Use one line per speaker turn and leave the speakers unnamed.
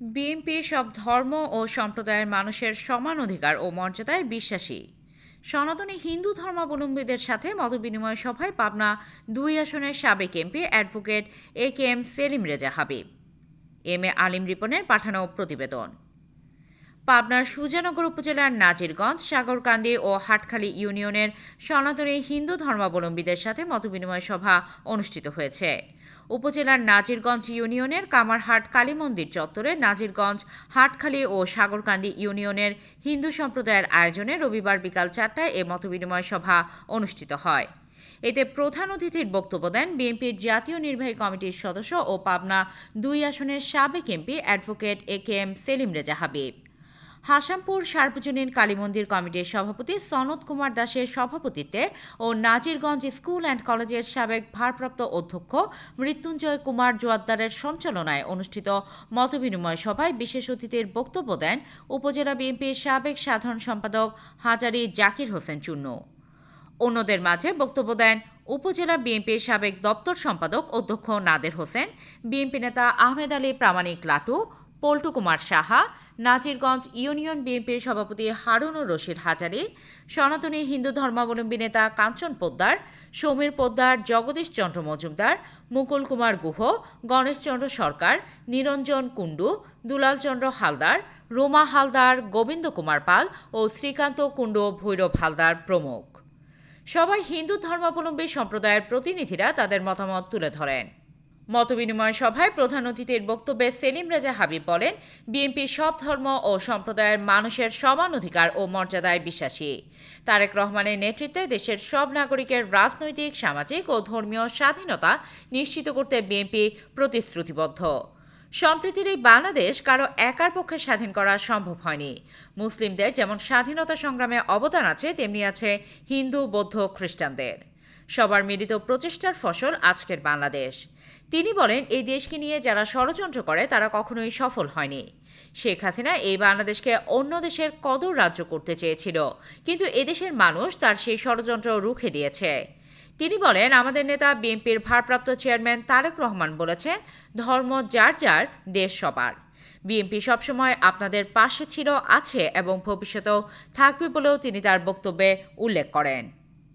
BNP সব ধর্ম ও সম্প্রদায়ের মানুষের সমান অধিকার ও মর্যাদায় বিশ্বাসী। সনাতনী হিন্দু ধর্মাবলম্বীদের সাথে মতবিনিময় সভায় পাবনা দুই আসনের সাবেক MP advocate A K M Selim Reza Habib. M A Alim রিপনের পাঠানো প্রতিবেদন। পাবনার সুজানগর উপজেলার নাজিরগঞ্জ, সাগরকান্দি ও হাটখালী ইউনিয়নের সনাতনী হিন্দু ধর্মাবলম্বীদের সাথে মতবিনিময় সভা অনুষ্ঠিত হয়েছে। উপজেলার নাজিরগঞ্জ ইউনিয়নের কামারহাট কালী মন্দির চত্বরে নাজিরগঞ্জ, হাটখালী ও সাগরকান্দি ইউনিয়নের হিন্দু সম্প্রদায়ের আয়োজনে রবিবার বিকাল চারটায় এ মতবিনিময় সভা অনুষ্ঠিত হয়। এতে প্রধান অতিথির বক্তব্য দেন বিএনপির জাতীয় নির্বাহী কমিটির সদস্য ও পাবনা দুই আসনের সাবেক MP advocate A K M Selim Reza Habib. Hasampur সার্বজনীন কালীমন্দির কমিটির সভাপতি সনদ কুমার দাসের সভাপতিত্বে ও নাজিরগঞ্জ স্কুল অ্যান্ড কলেজের সাবেক ভারপ্রাপ্ত অধ্যক্ষ মৃত্যুঞ্জয় কুমার জোয়াদ্দারের সঞ্চালনায় অনুষ্ঠিত মতবিনিময় সভায় বিশেষ অতিথির বক্তব্য দেন উপজেলা বিএনপির সাবেক সাধারণ সম্পাদক হাজারি জাকির হোসেন চুন্নু। অন্যদের মাঝে বক্তব্য দেন উপজেলা বিএনপির সাবেক দপ্তর সম্পাদক অধ্যক্ষ নাদের হোসেন, বিএনপি নেতা আহমেদ আলী, প্রামাণিক লাটু পল্টু কুমার সাহা, নাজিরগঞ্জ ইউনিয়ন বিএনপির সভাপতি হারুনুর রশিদ হাজারি, সনাতনী হিন্দু ধর্মাবলম্বী নেতা কাঞ্চন পোদ্দার, সমীর পোদ্দার জগদীশ চন্দ্র মজুমদার, মুকুল কুমার গুহ গণেশচন্দ্র সরকার, নিরঞ্জন কুণ্ডু দুলালচন্দ্র হালদার, রোমা হালদার, গোবিন্দ কুমার পাল ও শ্রীকান্ত কুণ্ডু ভৈরব হালদার প্রমুখ। সবাই হিন্দু ধর্মাবলম্বী সম্প্রদায়ের প্রতিনিধিরা তাদের মতামত তুলে ধরেন। মতবিনিময় সভায় প্রধান অতিথির বক্তব্যে সেলিম রেজা হাবিব বলেন, বিএনপি সব ধর্ম ও সম্প্রদায়ের মানুষের সমান অধিকার ও মর্যাদায় বিশ্বাসী। তারেক রহমানের নেতৃত্বে দেশের সব নাগরিকের রাজনৈতিক, সামাজিক ও ধর্মীয় স্বাধীনতা নিশ্চিত করতে বিএনপি প্রতিশ্রুতিবদ্ধ। সম্প্রীতির এই বাংলাদেশ কারও একার পক্ষে স্বাধীন করা সম্ভব হয়নি। মুসলিমদের যেমন স্বাধীনতা সংগ্রামে অবদান আছে, তেমনি আছে হিন্দু, বৌদ্ধ, খ্রিস্টানদের। সবার মিলিত প্রচেষ্টার ফসল আজকের বাংলাদেশ। তিনি বলেন, এই দেশকে নিয়ে যারা ষড়যন্ত্র করে, তারা কখনোই সফল হয়নি। শেখ হাসিনা এই বাংলাদেশকে অন্য দেশের কদর রাজ্য করতে চেয়েছিল, কিন্তু এদেশের মানুষ তার সেই ষড়যন্ত্র রুখে দিয়েছে। তিনি বলেন, আমাদের নেতা বিএনপির ভারপ্রাপ্ত চেয়ারম্যান তারেক রহমান বলেছেন, ধর্ম যার যার, দেশ সবার। বিএনপি সবসময় আপনাদের পাশে ছিল, আছে এবং ভবিষ্যতেও থাকবে বলেও তিনি তার বক্তব্যে উল্লেখ করেন।